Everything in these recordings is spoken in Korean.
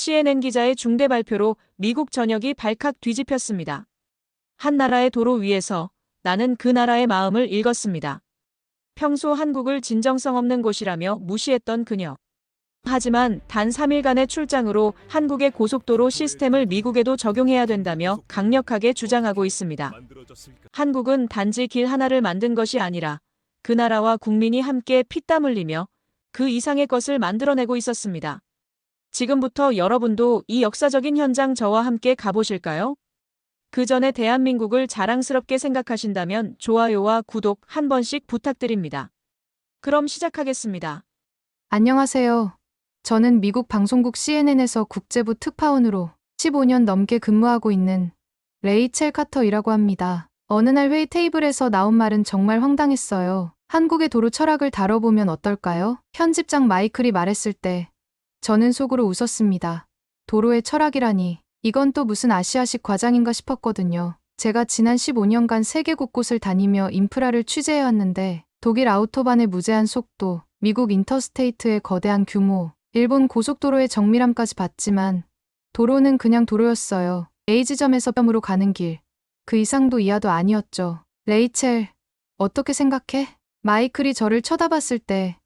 CNN 기자의 중대 발표로 미국 전역이 발칵 뒤집혔습니다. 한 나라의 도로 위에서 나는 그 나라의 마음을 읽었습니다. 평소 한국을 진정성 없는 곳이라며 무시했던 그녀. 하지만 단 3일간의 출장으로 한국의 고속도로 시스템을 미국에도 적용해야 된다며 강력하게 주장하고 있습니다. 한국은 단지 길 하나를 만든 것이 아니라 그 나라와 국민이 함께 피땀 흘리며 그 이상의 것을 만들어내고 있었습니다. 지금부터 여러분도 이 역사적인 현장 저와 함께 가보실까요? 그 전에 대한민국을 자랑스럽게 생각하신다면 좋아요와 구독 한 번씩 부탁드립니다. 그럼 시작하겠습니다. 안녕하세요. 저는 미국 방송국 CNN에서 국제부 특파원으로 15년 넘게 근무하고 있는 레이첼 카터이라고 합니다. 어느 날 회의 테이블에서 나온 말은 정말 황당했어요. 한국의 도로 철학을 다뤄보면 어떨까요? 편집장 마이클이 말했을 때 저는 속으로 웃었습니다. 도로의 철학이라니 이건 또 무슨 아시아식 과장인가 싶었거든요. 제가 지난 15년간 세계 곳곳을 다니며 인프라를 취재해왔는데 독일 아우토반의 무제한 속도, 미국 인터스테이트의 거대한 규모, 일본 고속도로의 정밀함까지 봤지만 도로는 그냥 도로였어요. A지점에서 뺨으로 가는 길. 그 이상도 이하도 아니었죠. 레이첼, 어떻게 생각해? 마이클이 저를 쳐다봤을 때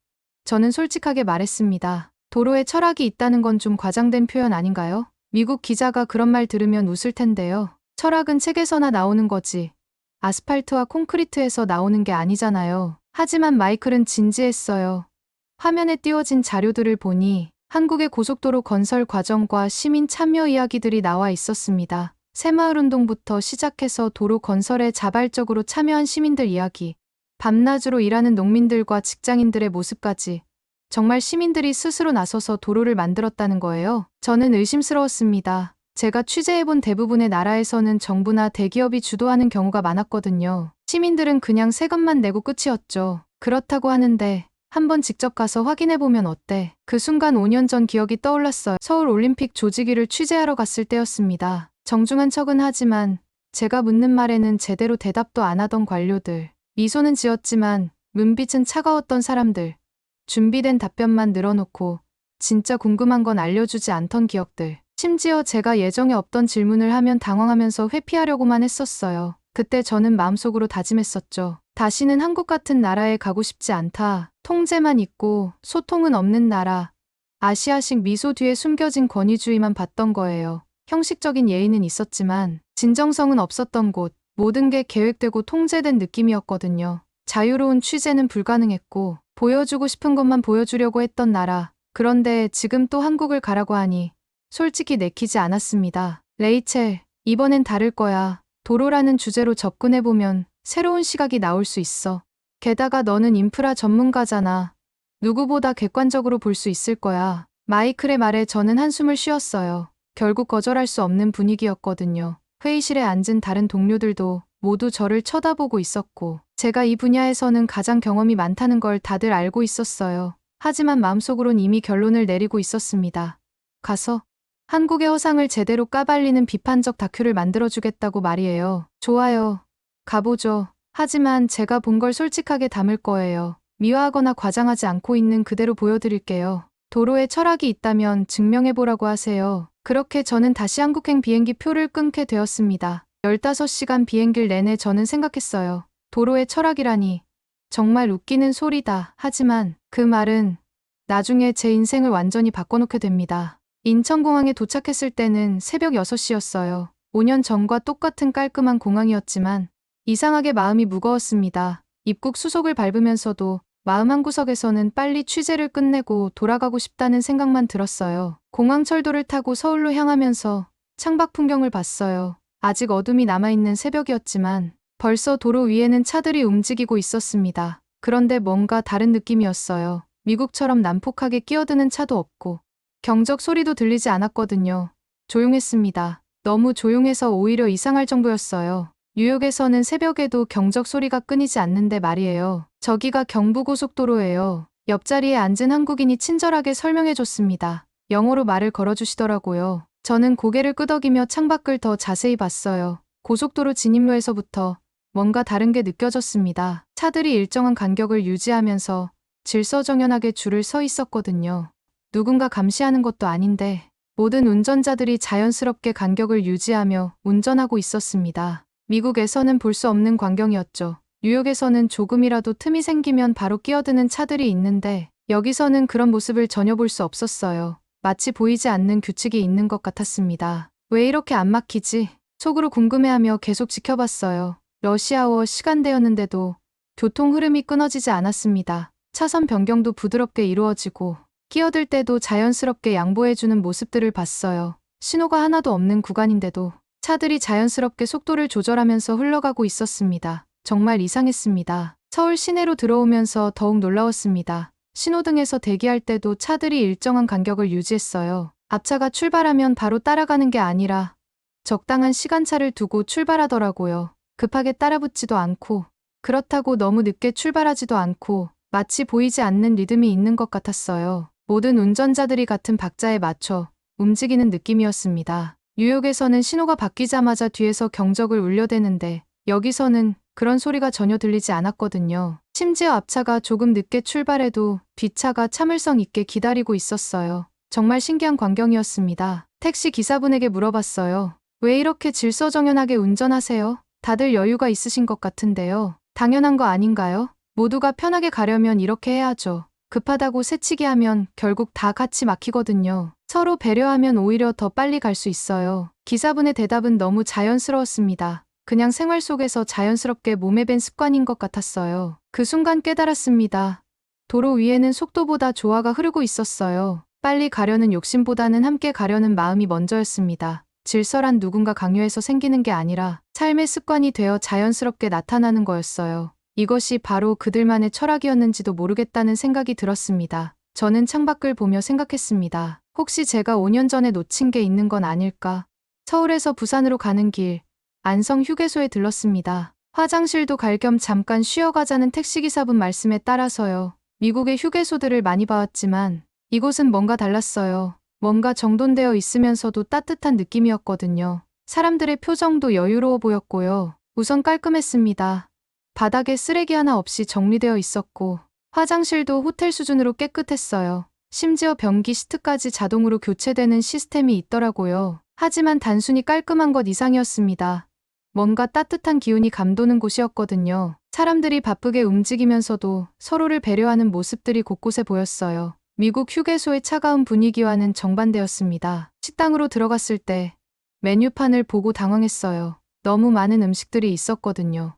저는 솔직하게 말했습니다. 도로에 철학이 있다는 건 좀 과장된 표현 아닌가요? 미국 기자가 그런 말 들으면 웃을 텐데요. 철학은 책에서나 나오는 거지. 아스팔트와 콘크리트에서 나오는 게 아니잖아요. 하지만 마이클은 진지했어요. 화면에 띄워진 자료들을 보니 한국의 고속도로 건설 과정과 시민 참여 이야기들이 나와 있었습니다. 새마을 운동부터 시작해서 도로 건설에 자발적으로 참여한 시민들 이야기, 밤낮으로 일하는 농민들과 직장인들의 모습까지 정말 시민들이 스스로 나서서 도로를 만들었다는 거예요. 저는 의심스러웠습니다. 제가 취재해본 대부분의 나라에서는 정부나 대기업이 주도하는 경우가 많았거든요. 시민들은 그냥 세금만 내고 끝이었죠. 그렇다고 하는데 한번 직접 가서 확인해보면 어때? 그 순간 5년 전 기억이 떠올랐어요. 서울 올림픽 조직위를 취재하러 갔을 때였습니다. 정중한 척은 하지만 제가 묻는 말에는 제대로 대답도 안 하던 관료들. 미소는 지었지만 눈빛은 차가웠던 사람들. 준비된 답변만 늘어놓고 진짜 궁금한 건 알려주지 않던 기억들. 심지어 제가 예정에 없던 질문을 하면 당황하면서 회피하려고만 했었어요. 그때 저는 마음속으로 다짐했었죠. 다시는 한국 같은 나라에 가고 싶지 않다. 통제만 있고 소통은 없는 나라. 아시아식 미소 뒤에 숨겨진 권위주의만 봤던 거예요. 형식적인 예의는 있었지만 진정성은 없었던 곳. 모든 게 계획되고 통제된 느낌이었거든요. 자유로운 취재는 불가능했고 보여주고 싶은 것만 보여주려고 했던 나라. 그런데 지금 또 한국을 가라고 하니 솔직히 내키지 않았습니다. 레이첼, 이번엔 다를 거야. 도로라는 주제로 접근해보면 새로운 시각이 나올 수 있어. 게다가 너는 인프라 전문가잖아. 누구보다 객관적으로 볼 수 있을 거야. 마이클의 말에 저는 한숨을 쉬었어요. 결국 거절할 수 없는 분위기였거든요. 회의실에 앉은 다른 동료들도 모두 저를 쳐다보고 있었고, 제가 이 분야에서는 가장 경험이 많다는 걸 다들 알고 있었어요. 하지만 마음속으론 이미 결론을 내리고 있었습니다. 가서 한국의 허상을 제대로 까발리는 비판적 다큐를 만들어주겠다고 말이에요. 좋아요. 가보죠. 하지만 제가 본 걸 솔직하게 담을 거예요. 미화하거나 과장하지 않고 있는 그대로 보여드릴게요. 도로에 철학이 있다면 증명해보라고 하세요. 그렇게 저는 다시 한국행 비행기 표를 끊게 되었습니다. 15시간 비행길 내내 저는 생각했어요. 도로의 철학이라니. 정말 웃기는 소리다. 하지만 그 말은 나중에 제 인생을 완전히 바꿔놓게 됩니다. 인천공항에 도착했을 때는 새벽 6시였어요. 5년 전과 똑같은 깔끔한 공항이었지만 이상하게 마음이 무거웠습니다. 입국 수속을 밟으면서도 마음 한구석에서는 빨리 취재를 끝내고 돌아가고 싶다는 생각만 들었어요. 공항 철도를 타고 서울로 향하면서 창밖 풍경을 봤어요. 아직 어둠이 남아있는 새벽이었지만 벌써 도로 위에는 차들이 움직이고 있었습니다. 그런데 뭔가 다른 느낌이었어요. 미국처럼 난폭하게 끼어드는 차도 없고 경적 소리도 들리지 않았거든요. 조용했습니다. 너무 조용해서 오히려 이상할 정도였어요. 뉴욕에서는 새벽에도 경적 소리가 끊이지 않는데 말이에요. 저기가 경부고속도로예요. 옆자리에 앉은 한국인이 친절하게 설명해줬습니다. 영어로 말을 걸어주시더라고요. 저는 고개를 끄덕이며 창밖을 더 자세히 봤어요. 고속도로 진입로에서부터 뭔가 다른 게 느껴졌습니다. 차들이 일정한 간격을 유지하면서 질서정연하게 줄을 서 있었거든요. 누군가 감시하는 것도 아닌데 모든 운전자들이 자연스럽게 간격을 유지하며 운전하고 있었습니다. 미국에서는 볼 수 없는 광경이었죠. 뉴욕에서는 조금이라도 틈이 생기면 바로 끼어드는 차들이 있는데 여기서는 그런 모습을 전혀 볼 수 없었어요. 마치 보이지 않는 규칙이 있는 것 같았습니다. 왜 이렇게 안 막히지? 속으로 궁금해하며 계속 지켜봤어요. 러시아워 시간대였는데도 교통 흐름이 끊어지지 않았습니다. 차선 변경도 부드럽게 이루어지고 끼어들 때도 자연스럽게 양보해주는 모습들을 봤어요. 신호가 하나도 없는 구간인데도 차들이 자연스럽게 속도를 조절하면서 흘러가고 있었습니다. 정말 이상했습니다. 서울 시내로 들어오면서 더욱 놀라웠습니다. 신호등에서 대기할 때도 차들이 일정한 간격을 유지했어요. 앞차가 출발하면 바로 따라가는 게 아니라 적당한 시간차를 두고 출발하더라고요. 급하게 따라붙지도 않고 그렇다고 너무 늦게 출발하지도 않고 마치 보이지 않는 리듬이 있는 것 같았어요. 모든 운전자들이 같은 박자에 맞춰 움직이는 느낌이었습니다. 뉴욕에서는 신호가 바뀌자마자 뒤에서 경적을 울려대는데 여기서는 그런 소리가 전혀 들리지 않았거든요. 심지어 앞차가 조금 늦게 출발해도 뒷차가 참을성 있게 기다리고 있었어요. 정말 신기한 광경이었습니다. 택시 기사분에게 물어봤어요. 왜 이렇게 질서정연하게 운전하세요? 다들 여유가 있으신 것 같은데요. 당연한 거 아닌가요? 모두가 편하게 가려면 이렇게 해야죠. 급하다고 새치기 하면 결국 다 같이 막히거든요. 서로 배려하면 오히려 더 빨리 갈 수 있어요. 기사분의 대답은 너무 자연스러웠습니다. 그냥 생활 속에서 자연스럽게 몸에 밴 습관인 것 같았어요. 그 순간 깨달았습니다. 도로 위에는 속도보다 조화가 흐르고 있었어요. 빨리 가려는 욕심보다는 함께 가려는 마음이 먼저였습니다. 질서란 누군가 강요해서 생기는 게 아니라 삶의 습관이 되어 자연스럽게 나타나는 거였어요. 이것이 바로 그들만의 철학이었는지도 모르겠다는 생각이 들었습니다. 저는 창밖을 보며 생각했습니다. 혹시 제가 5년 전에 놓친 게 있는 건 아닐까? 서울에서 부산으로 가는 길, 안성 휴게소에 들렀습니다. 화장실도 갈 겸 잠깐 쉬어가자는 택시기사분 말씀에 따라서요. 미국의 휴게소들을 많이 봐왔지만 이곳은 뭔가 달랐어요. 뭔가 정돈되어 있으면서도 따뜻한 느낌이었거든요. 사람들의 표정도 여유로워 보였고요. 우선 깔끔했습니다. 바닥에 쓰레기 하나 없이 정리되어 있었고, 화장실도 호텔 수준으로 깨끗했어요. 심지어 변기 시트까지 자동으로 교체되는 시스템이 있더라고요. 하지만 단순히 깔끔한 것 이상이었습니다. 뭔가 따뜻한 기운이 감도는 곳이었거든요. 사람들이 바쁘게 움직이면서도 서로를 배려하는 모습들이 곳곳에 보였어요. 미국 휴게소의 차가운 분위기와는 정반대였습니다. 식당으로 들어갔을 때 메뉴판을 보고 당황했어요. 너무 많은 음식들이 있었거든요.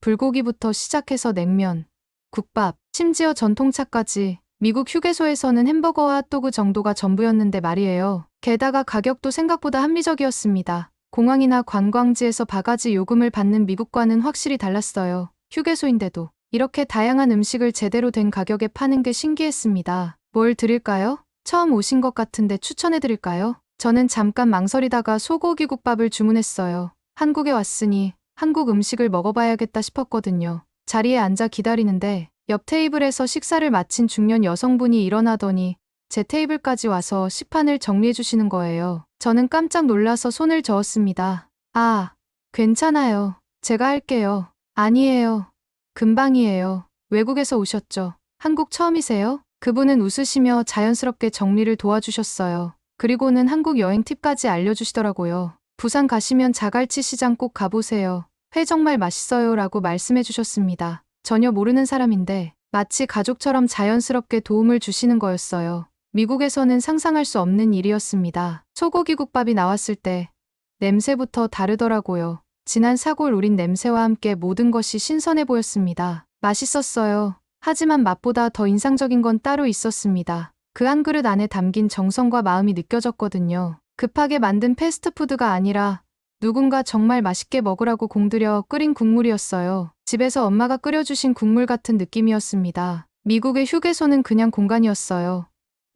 불고기부터 시작해서 냉면, 국밥, 심지어 전통차까지 미국 휴게소에서는 햄버거와 핫도그 정도가 전부였는데 말이에요. 게다가 가격도 생각보다 합리적이었습니다. 공항이나 관광지에서 바가지 요금을 받는 미국과는 확실히 달랐어요. 휴게소인데도 이렇게 다양한 음식을 제대로 된 가격에 파는 게 신기했습니다. 뭘 드릴까요? 처음 오신 것 같은데 추천해 드릴까요? 저는 잠깐 망설이다가 소고기 국밥을 주문했어요. 한국에 왔으니 한국 음식을 먹어봐야겠다 싶었거든요. 자리에 앉아 기다리는데 옆 테이블에서 식사를 마친 중년 여성분이 일어나더니 제 테이블까지 와서 식판을 정리해 주시는 거예요. 저는 깜짝 놀라서 손을 저었습니다. 아, 괜찮아요. 제가 할게요. 아니에요. 금방이에요. 외국에서 오셨죠? 한국 처음이세요? 그분은 웃으시며 자연스럽게 정리를 도와주셨어요. 그리고는 한국 여행 팁까지 알려주시더라고요. 부산 가시면 자갈치 시장 꼭 가보세요. 회 정말 맛있어요 라고 말씀해 주셨습니다. 전혀 모르는 사람인데 마치 가족처럼 자연스럽게 도움을 주시는 거였어요. 미국에서는 상상할 수 없는 일이었습니다. 소고기 국밥이 나왔을 때 냄새부터 다르더라고요. 진한 사골 우린 냄새와 함께 모든 것이 신선해 보였습니다. 맛있었어요. 하지만 맛보다 더 인상적인 건 따로 있었습니다. 그 한 그릇 안에 담긴 정성과 마음이 느껴졌거든요. 급하게 만든 패스트푸드가 아니라 누군가 정말 맛있게 먹으라고 공들여 끓인 국물이었어요. 집에서 엄마가 끓여주신 국물 같은 느낌이었습니다. 미국의 휴게소는 그냥 공간이었어요.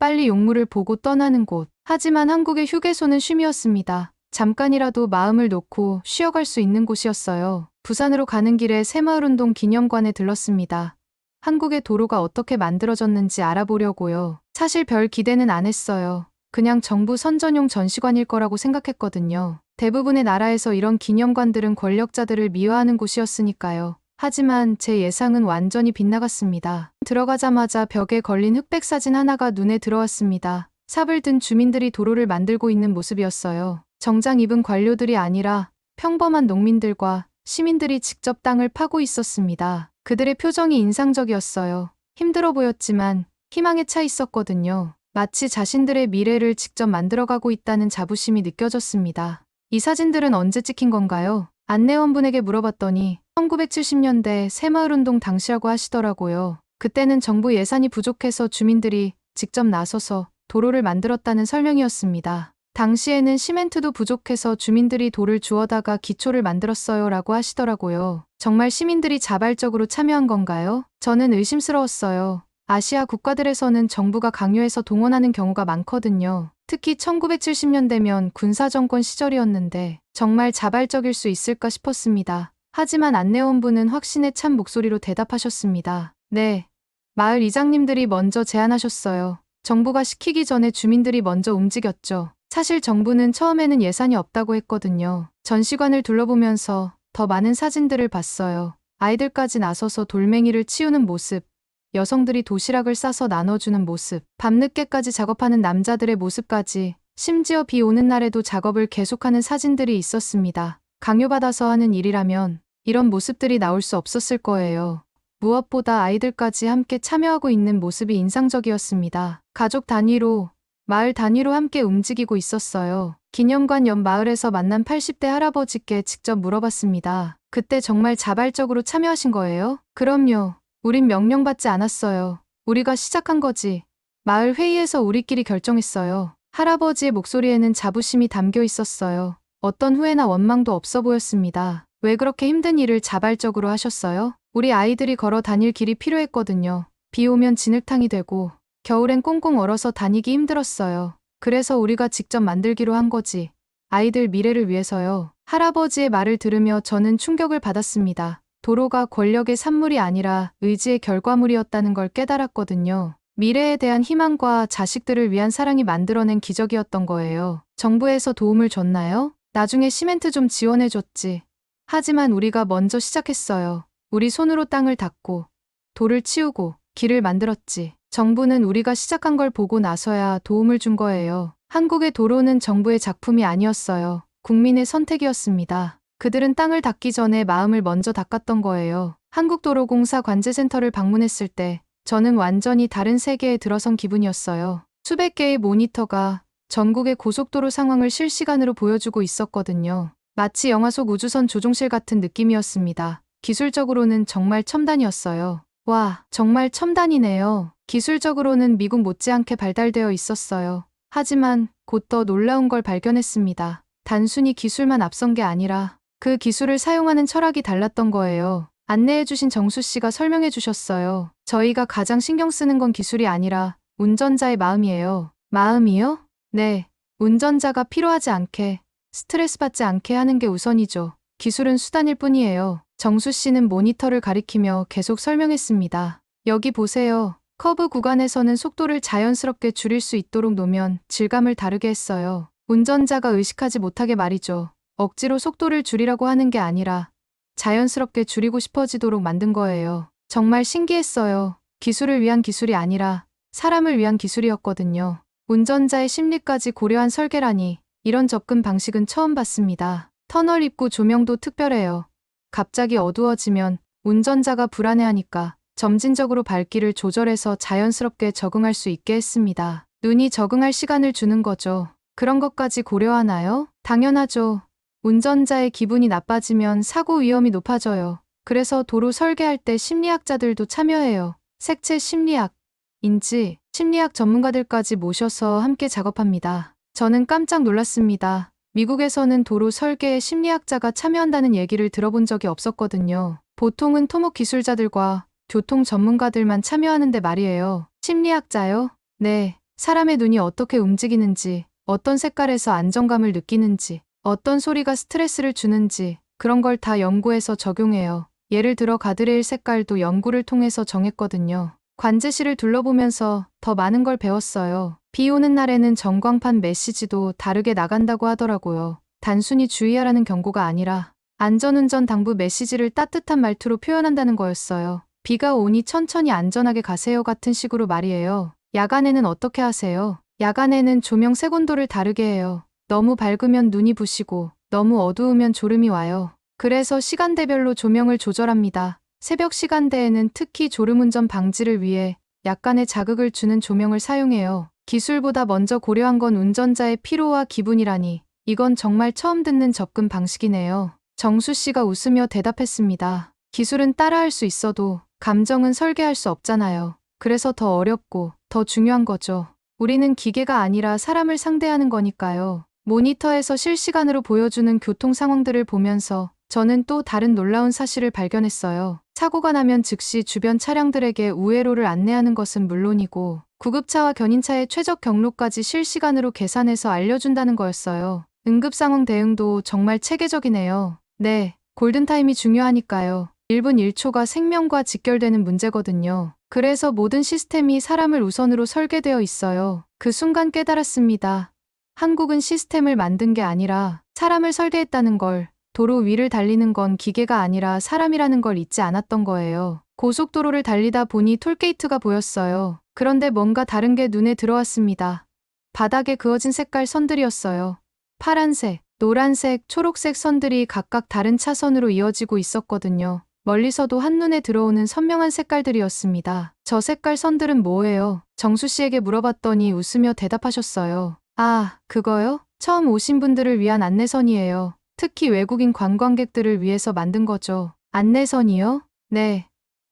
빨리 용물을 보고 떠나는 곳. 하지만 한국의 휴게소는 쉼이었습니다. 잠깐이라도 마음을 놓고 쉬어갈 수 있는 곳이었어요. 부산으로 가는 길에 새마을운동 기념관에 들렀습니다. 한국의 도로가 어떻게 만들어졌는지 알아보려고요. 사실 별 기대는 안 했어요. 그냥 정부 선전용 전시관일 거라고 생각했거든요. 대부분의 나라에서 이런 기념관들은 권력자들을 미화하는 곳이었으니까요. 하지만 제 예상은 완전히 빗나갔습니다. 들어가자마자 벽에 걸린 흑백 사진 하나가 눈에 들어왔습니다. 삽을 든 주민들이 도로를 만들고 있는 모습이었어요. 정장 입은 관료들이 아니라 평범한 농민들과 시민들이 직접 땅을 파고 있었습니다. 그들의 표정이 인상적이었어요. 힘들어 보였지만 희망에 차 있었거든요. 마치 자신들의 미래를 직접 만들어가고 있다는 자부심이 느껴졌습니다. 이 사진들은 언제 찍힌 건가요? 안내원분에게 물어봤더니 1970년대 새마을운동 당시라고 하시더라고요. 그때는 정부 예산이 부족해서 주민들이 직접 나서서 도로를 만들었다는 설명이었습니다. 당시에는 시멘트도 부족해서 주민들이 돌을 주워다가 기초를 만들었어요 라고 하시더라고요. 정말 시민들이 자발적으로 참여한 건가요? 저는 의심스러웠어요. 아시아 국가들에서는 정부가 강요해서 동원하는 경우가 많거든요. 특히 1970년대면 군사정권 시절이었는데 정말 자발적일 수 있을까 싶었습니다. 하지만 안내원분은 확신에 찬 목소리로 대답하셨습니다. 네. 마을 이장님들이 먼저 제안하셨어요. 정부가 시키기 전에 주민들이 먼저 움직였죠. 사실 정부는 처음에는 예산이 없다고 했거든요. 전시관을 둘러보면서 더 많은 사진들을 봤어요. 아이들까지 나서서 돌멩이를 치우는 모습, 여성들이 도시락을 싸서 나눠주는 모습, 밤늦게까지 작업하는 남자들의 모습까지, 심지어 비 오는 날에도 작업을 계속하는 사진들이 있었습니다. 강요받아서 하는 일이라면 이런 모습들이 나올 수 없었을 거예요. 무엇보다 아이들까지 함께 참여하고 있는 모습이 인상적이었습니다. 가족 단위로, 마을 단위로 함께 움직이고 있었어요. 기념관 옆 마을에서 만난 80대 할아버지께 직접 물어봤습니다. 그때 정말 자발적으로 참여하신 거예요? 그럼요. 우린 명령받지 않았어요. 우리가 시작한 거지. 마을 회의에서 우리끼리 결정했어요. 할아버지의 목소리에는 자부심이 담겨 있었어요. 어떤 후회나 원망도 없어 보였습니다. 왜 그렇게 힘든 일을 자발적으로 하셨어요? 우리 아이들이 걸어 다닐 길이 필요했거든요. 비 오면 진흙탕이 되고, 겨울엔 꽁꽁 얼어서 다니기 힘들었어요. 그래서 우리가 직접 만들기로 한 거지. 아이들 미래를 위해서요. 할아버지의 말을 들으며 저는 충격을 받았습니다. 도로가 권력의 산물이 아니라 의지의 결과물이었다는 걸 깨달았거든요. 미래에 대한 희망과 자식들을 위한 사랑이 만들어낸 기적이었던 거예요. 정부에서 도움을 줬나요? 나중에 시멘트 좀 지원해줬지. 하지만 우리가 먼저 시작했어요. 우리 손으로 땅을 닦고, 돌을 치우고, 길을 만들었지. 정부는 우리가 시작한 걸 보고 나서야 도움을 준 거예요. 한국의 도로는 정부의 작품이 아니었어요. 국민의 선택이었습니다. 그들은 땅을 닦기 전에 마음을 먼저 닦았던 거예요. 한국도로공사 관제센터를 방문했을 때 저는 완전히 다른 세계에 들어선 기분이었어요. 수백 개의 모니터가 전국의 고속도로 상황을 실시간으로 보여주고 있었거든요. 마치 영화 속 우주선 조종실 같은 느낌이었습니다. 기술적으로는 정말 첨단이었어요. 와, 정말 첨단이네요. 기술적으로는 미국 못지않게 발달되어 있었어요. 하지만 곧 더 놀라운 걸 발견했습니다. 단순히 기술만 앞선 게 아니라 그 기술을 사용하는 철학이 달랐던 거예요. 안내해주신 정수 씨가 설명해 주셨어요. 저희가 가장 신경 쓰는 건 기술이 아니라 운전자의 마음이에요. 마음이요? 네. 운전자가 필요하지 않게, 스트레스 받지 않게 하는 게 우선이죠. 기술은 수단일 뿐이에요. 정수 씨는 모니터를 가리키며 계속 설명했습니다. 여기 보세요. 커브 구간에서는 속도를 자연스럽게 줄일 수 있도록 놓으면 질감을 다르게 했어요. 운전자가 의식하지 못하게 말이죠. 억지로 속도를 줄이라고 하는 게 아니라 자연스럽게 줄이고 싶어지도록 만든 거예요. 정말 신기했어요. 기술을 위한 기술이 아니라 사람을 위한 기술이었거든요. 운전자의 심리까지 고려한 설계라니 이런 접근 방식은 처음 봤습니다. 터널 입구 조명도 특별해요. 갑자기 어두워지면 운전자가 불안해하니까 점진적으로 밝기를 조절해서 자연스럽게 적응할 수 있게 했습니다. 눈이 적응할 시간을 주는 거죠. 그런 것까지 고려하나요? 당연하죠. 운전자의 기분이 나빠지면 사고 위험이 높아져요. 그래서 도로 설계할 때 심리학자들도 참여해요. 색채 심리학, 인지, 심리학 전문가들까지 모셔서 함께 작업합니다. 저는 깜짝 놀랐습니다. 미국에서는 도로 설계에 심리학자가 참여한다는 얘기를 들어본 적이 없었거든요. 보통은 토목 기술자들과 교통 전문가들만 참여하는데 말이에요. 심리학자요? 네. 사람의 눈이 어떻게 움직이는지, 어떤 색깔에서 안정감을 느끼는지, 어떤 소리가 스트레스를 주는지, 그런 걸 다 연구해서 적용해요. 예를 들어 가드레일 색깔도 연구를 통해서 정했거든요. 관제실을 둘러보면서 더 많은 걸 배웠어요. 비 오는 날에는 전광판 메시지도 다르게 나간다고 하더라고요. 단순히 주의하라는 경고가 아니라 안전운전 당부 메시지를 따뜻한 말투로 표현한다는 거였어요. 비가 오니 천천히 안전하게 가세요 같은 식으로 말이에요. 야간에는 어떻게 하세요? 야간에는 조명 색온도를 다르게 해요. 너무 밝으면 눈이 부시고 너무 어두우면 졸음이 와요. 그래서 시간대별로 조명을 조절합니다. 새벽 시간대에는 특히 졸음운전 방지를 위해 약간의 자극을 주는 조명을 사용해요. 기술보다 먼저 고려한 건 운전자의 피로와 기분이라니 이건 정말 처음 듣는 접근 방식이네요. 정수 씨가 웃으며 대답했습니다. 기술은 따라할 수 있어도 감정은 설계할 수 없잖아요. 그래서 더 어렵고 더 중요한 거죠. 우리는 기계가 아니라 사람을 상대하는 거니까요. 모니터에서 실시간으로 보여주는 교통 상황들을 보면서 저는 또 다른 놀라운 사실을 발견했어요. 사고가 나면 즉시 주변 차량들에게 우회로를 안내하는 것은 물론이고 구급차와 견인차의 최적 경로까지 실시간으로 계산해서 알려준다는 거였어요. 응급 상황 대응도 정말 체계적이네요. 네, 골든타임이 중요하니까요. 1분 1초가 생명과 직결되는 문제거든요. 그래서 모든 시스템이 사람을 우선으로 설계되어 있어요. 그 순간 깨달았습니다. 한국은 시스템을 만든 게 아니라 사람을 설계했다는 걸, 도로 위를 달리는 건 기계가 아니라 사람이라는 걸 잊지 않았던 거예요. 고속도로를 달리다 보니 톨게이트가 보였어요. 그런데 뭔가 다른 게 눈에 들어왔습니다. 바닥에 그어진 색깔 선들이었어요. 파란색, 노란색, 초록색 선들이 각각 다른 차선으로 이어지고 있었거든요. 멀리서도 한눈에 들어오는 선명한 색깔들이었습니다. 저 색깔 선들은 뭐예요? 정수 씨에게 물어봤더니 웃으며 대답하셨어요. 아, 그거요? 처음 오신 분들을 위한 안내선이에요. 특히 외국인 관광객들을 위해서 만든 거죠. 안내선이요? 네.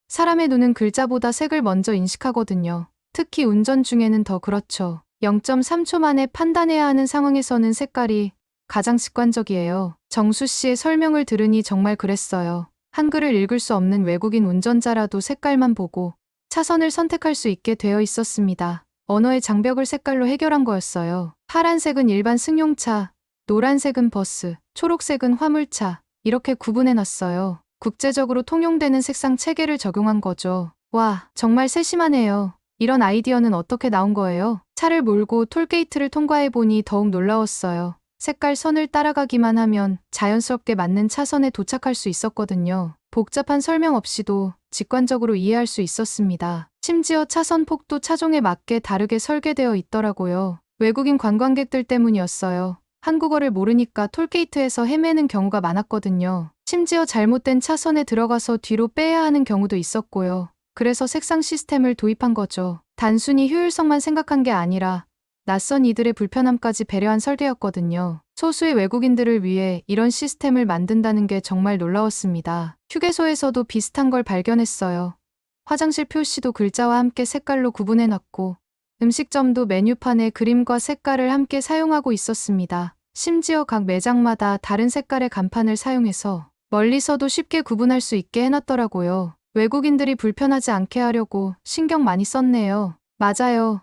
사람의 눈은 글자보다 색을 먼저 인식하거든요. 특히 운전 중에는 더 그렇죠. 0.3초 만에 판단해야 하는 상황에서는 색깔이 가장 직관적이에요. 정수 씨의 설명을 들으니 정말 그랬어요. 한글을 읽을 수 없는 외국인 운전자라도 색깔만 보고 차선을 선택할 수 있게 되어 있었습니다. 언어의 장벽을 색깔로 해결한 거였어요. 파란색은 일반 승용차, 노란색은 버스, 초록색은 화물차, 이렇게 구분해 놨어요. 국제적으로 통용되는 색상 체계를 적용한 거죠. 와, 정말 세심하네요. 이런 아이디어는 어떻게 나온 거예요? 차를 몰고 톨게이트를 통과해 보니 더욱 놀라웠어요. 색깔 선을 따라가기만 하면 자연스럽게 맞는 차선에 도착할 수 있었거든요. 복잡한 설명 없이도 직관적으로 이해할 수 있었습니다. 심지어 차선 폭도 차종에 맞게 다르게 설계되어 있더라고요. 외국인 관광객들 때문이었어요. 한국어를 모르니까 톨게이트에서 헤매는 경우가 많았거든요. 심지어 잘못된 차선에 들어가서 뒤로 빼야 하는 경우도 있었고요. 그래서 색상 시스템을 도입한 거죠. 단순히 효율성만 생각한 게 아니라 낯선 이들의 불편함까지 배려한 설계였거든요. 소수의 외국인들을 위해 이런 시스템을 만든다는 게 정말 놀라웠습니다. 휴게소에서도 비슷한 걸 발견했어요. 화장실 표시도 글자와 함께 색깔로 구분해놨고, 음식점도 메뉴판에 그림과 색깔을 함께 사용하고 있었습니다. 심지어 각 매장마다 다른 색깔의 간판을 사용해서 멀리서도 쉽게 구분할 수 있게 해놨더라고요. 외국인들이 불편하지 않게 하려고 신경 많이 썼네요. 맞아요.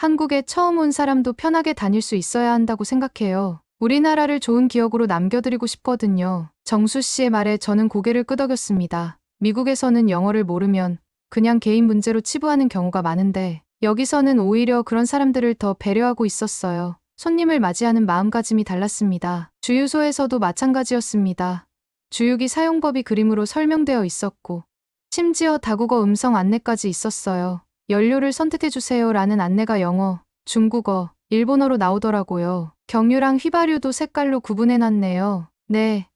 한국에 처음 온 사람도 편하게 다닐 수 있어야 한다고 생각해요. 우리나라를 좋은 기억으로 남겨드리고 싶거든요. 정수 씨의 말에 저는 고개를 끄덕였습니다. 미국에서는 영어를 모르면 그냥 개인 문제로 치부하는 경우가 많은데 여기서는 오히려 그런 사람들을 더 배려하고 있었어요. 손님을 맞이하는 마음가짐이 달랐습니다. 주유소에서도 마찬가지였습니다. 주유기 사용법이 그림으로 설명되어 있었고 심지어 다국어 음성 안내까지 있었어요. 연료를 선택해주세요 라는 안내가 영어, 중국어, 일본어로 나오더라고요. 경유랑 휘발유도 색깔로 구분해놨네요. 네.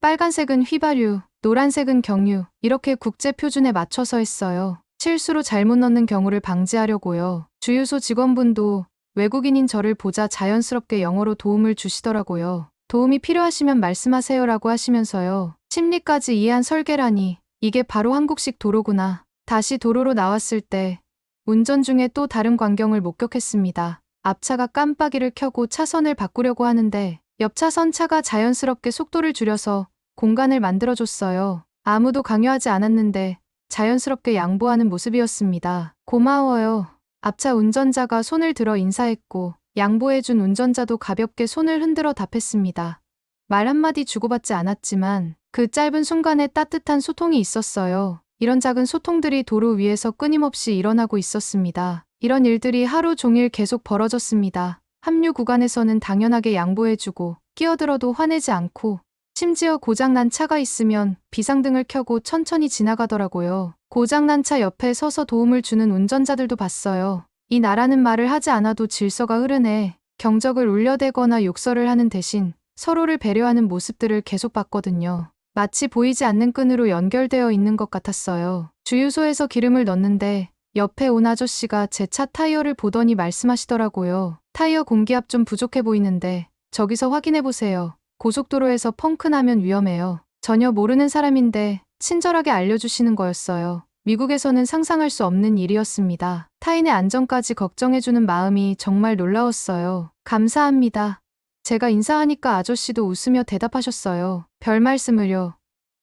빨간색은 휘발유, 노란색은 경유, 이렇게 국제 표준에 맞춰서 했어요. 실수로 잘못 넣는 경우를 방지하려고요. 주유소 직원분도 외국인인 저를 보자 자연스럽게 영어로 도움을 주시더라고요. 도움이 필요하시면 말씀하세요라고 하시면서요. 심리까지 이해한 설계라니, 이게 바로 한국식 도로구나. 다시 도로로 나왔을 때 운전 중에 또 다른 광경을 목격했습니다. 앞차가 깜빡이를 켜고 차선을 바꾸려고 하는데 옆 차선 차가 자연스럽게 속도를 줄여서 공간을 만들어줬어요. 아무도 강요하지 않았는데 자연스럽게 양보하는 모습이었습니다. 고마워요. 앞차 운전자가 손을 들어 인사했고 양보해준 운전자도 가볍게 손을 흔들어 답했습니다. 말 한마디 주고받지 않았지만 그 짧은 순간에 따뜻한 소통이 있었어요. 이런 작은 소통들이 도로 위에서 끊임없이 일어나고 있었습니다. 이런 일들이 하루 종일 계속 벌어졌습니다. 합류 구간에서는 당연하게 양보해주고 끼어들어도 화내지 않고 심지어 고장난 차가 있으면 비상등을 켜고 천천히 지나가더라고요. 고장난 차 옆에 서서 도움을 주는 운전자들도 봤어요. 이 나라는 말을 하지 않아도 질서가 흐르네. 경적을 울려대거나 욕설을 하는 대신 서로를 배려하는 모습들을 계속 봤거든요. 마치 보이지 않는 끈으로 연결되어 있는 것 같았어요. 주유소에서 기름을 넣는데 옆에 온 아저씨가 제 차 타이어를 보더니 말씀하시더라고요. 타이어 공기압 좀 부족해 보이는데 저기서 확인해 보세요. 고속도로에서 펑크 나면 위험해요. 전혀 모르는 사람인데 친절하게 알려주시는 거였어요. 미국에서는 상상할 수 없는 일이었습니다. 타인의 안전까지 걱정해주는 마음이 정말 놀라웠어요. 감사합니다. 제가 인사하니까 아저씨도 웃으며 대답하셨어요. 별 말씀을요.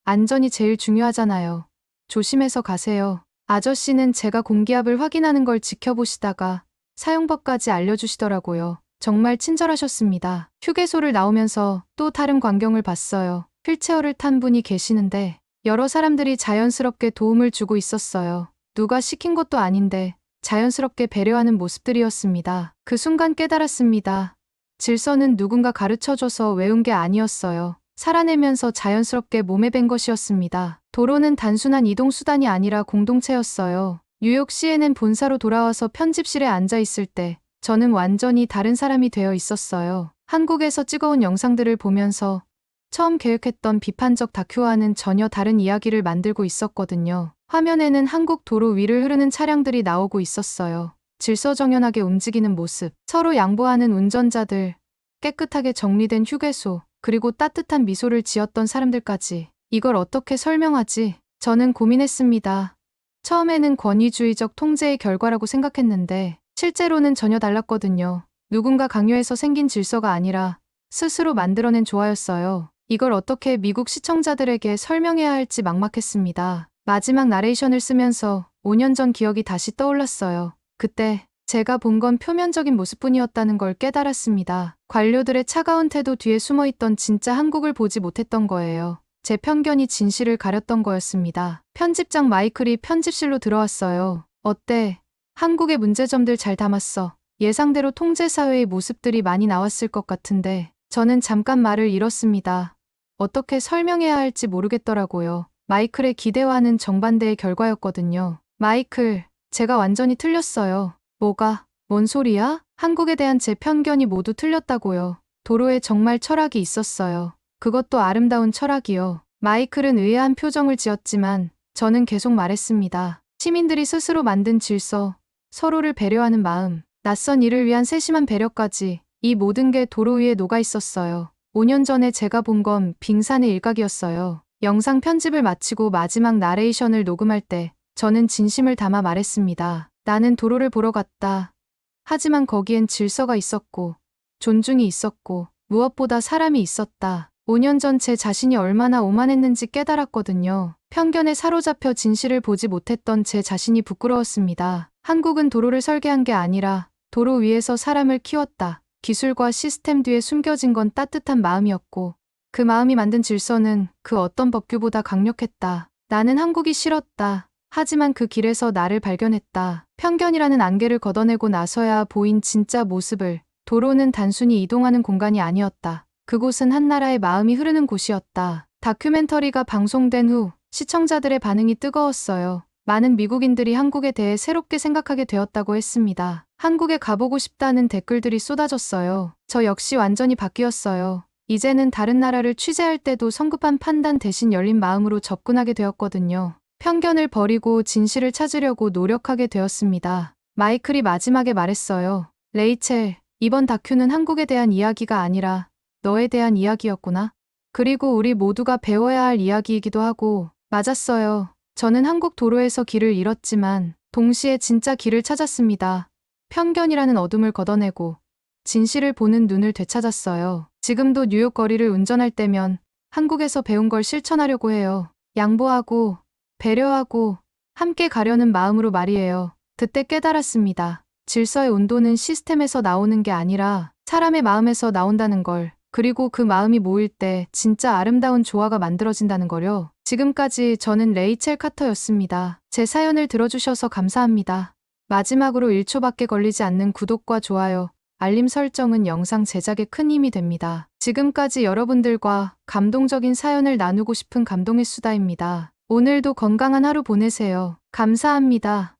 안전이 제일 중요하잖아요. 조심해서 가세요. 아저씨는 제가 공기압을 확인하는 걸 지켜보시다가 사용법까지 알려주시더라고요. 정말 친절하셨습니다. 휴게소를 나오면서 또 다른 광경을 봤어요. 휠체어를 탄 분이 계시는데 여러 사람들이 자연스럽게 도움을 주고 있었어요. 누가 시킨 것도 아닌데 자연스럽게 배려하는 모습들이었습니다. 그 순간 깨달았습니다. 질서는 누군가 가르쳐줘서 외운 게 아니었어요. 살아내면서 자연스럽게 몸에 밴 것이었습니다. 도로는 단순한 이동수단이 아니라 공동체였어요. 뉴욕 CNN 본사로 돌아와서 편집실에 앉아 있을 때 저는 완전히 다른 사람이 되어 있었어요. 한국에서 찍어온 영상들을 보면서 처음 계획했던 비판적 다큐와는 전혀 다른 이야기를 만들고 있었거든요. 화면에는 한국 도로 위를 흐르는 차량들이 나오고 있었어요. 질서정연하게 움직이는 모습, 서로 양보하는 운전자들, 깨끗하게 정리된 휴게소, 그리고 따뜻한 미소를 지었던 사람들까지. 이걸 어떻게 설명하지? 저는 고민했습니다. 처음에는 권위주의적 통제의 결과라고 생각했는데, 실제로는 전혀 달랐거든요. 누군가 강요해서 생긴 질서가 아니라 스스로 만들어낸 조화였어요. 이걸 어떻게 미국 시청자들에게 설명해야 할지 막막했습니다. 마지막 나레이션을 쓰면서 5년 전 기억이 다시 떠올랐어요. 그때 제가 본 건 표면적인 모습뿐이었다는 걸 깨달았습니다. 관료들의 차가운 태도 뒤에 숨어 있던 진짜 한국을 보지 못했던 거예요. 제 편견이 진실을 가렸던 거였습니다. 편집장 마이클이 편집실로 들어왔어요. 어때? 한국의 문제점들 잘 담았어. 예상대로 통제사회의 모습들이 많이 나왔을 것 같은데 저는 잠깐 말을 잃었습니다. 어떻게 설명해야 할지 모르겠더라고요. 마이클의 기대와는 정반대의 결과였거든요. 마이클, 제가 완전히 틀렸어요. 뭐가? 뭔 소리야? 한국에 대한 제 편견이 모두 틀렸다고요. 도로에 정말 철학이 있었어요. 그것도 아름다운 철학이요. 마이클은 의아한 표정을 지었지만 저는 계속 말했습니다. 시민들이 스스로 만든 질서, 서로를 배려하는 마음, 낯선 이를 위한 세심한 배려까지 이 모든 게 도로 위에 녹아 있었어요. 5년 전에 제가 본 건 빙산의 일각이었어요. 영상 편집을 마치고 마지막 나레이션을 녹음할 때 저는 진심을 담아 말했습니다. 나는 도로를 보러 갔다. 하지만 거기엔 질서가 있었고, 존중이 있었고, 무엇보다 사람이 있었다. 5년 전 제 자신이 얼마나 오만했는지 깨달았거든요. 편견에 사로잡혀 진실을 보지 못했던 제 자신이 부끄러웠습니다. 한국은 도로를 설계한 게 아니라 도로 위에서 사람을 키웠다. 기술과 시스템 뒤에 숨겨진 건 따뜻한 마음이었고, 그 마음이 만든 질서는 그 어떤 법규보다 강력했다. 나는 한국이 싫었다. 하지만 그 길에서 나를 발견했다. 편견이라는 안개를 걷어내고 나서야 보인 진짜 모습을. 도로는 단순히 이동하는 공간이 아니었다. 그곳은 한 나라의 마음이 흐르는 곳이었다. 다큐멘터리가 방송된 후 시청자들의 반응이 뜨거웠어요. 많은 미국인들이 한국에 대해 새롭게 생각하게 되었다고 했습니다. 한국에 가보고 싶다는 댓글들이 쏟아졌어요. 저 역시 완전히 바뀌었어요. 이제는 다른 나라를 취재할 때도 성급한 판단 대신 열린 마음으로 접근하게 되었거든요. 편견을 버리고 진실을 찾으려고 노력하게 되었습니다. 마이클이 마지막에 말했어요. 레이첼, 이번 다큐는 한국에 대한 이야기가 아니라 너에 대한 이야기였구나. 그리고 우리 모두가 배워야 할 이야기이기도 하고, 맞았어요. 저는 한국 도로에서 길을 잃었지만, 동시에 진짜 길을 찾았습니다. 편견이라는 어둠을 걷어내고, 진실을 보는 눈을 되찾았어요. 지금도 뉴욕 거리를 운전할 때면, 한국에서 배운 걸 실천하려고 해요. 양보하고, 배려하고, 함께 가려는 마음으로 말이에요. 그때 깨달았습니다. 질서의 온도는 시스템에서 나오는 게 아니라 사람의 마음에서 나온다는 걸. 그리고 그 마음이 모일 때 진짜 아름다운 조화가 만들어진다는 거요. 지금까지 저는 레이첼 카터였습니다. 제 사연을 들어주셔서 감사합니다. 마지막으로 1초밖에 걸리지 않는 구독과 좋아요, 알림 설정은 영상 제작에 큰 힘이 됩니다. 지금까지 여러분들과 감동적인 사연을 나누고 싶은 감동의 수다입니다. 오늘도 건강한 하루 보내세요. 감사합니다.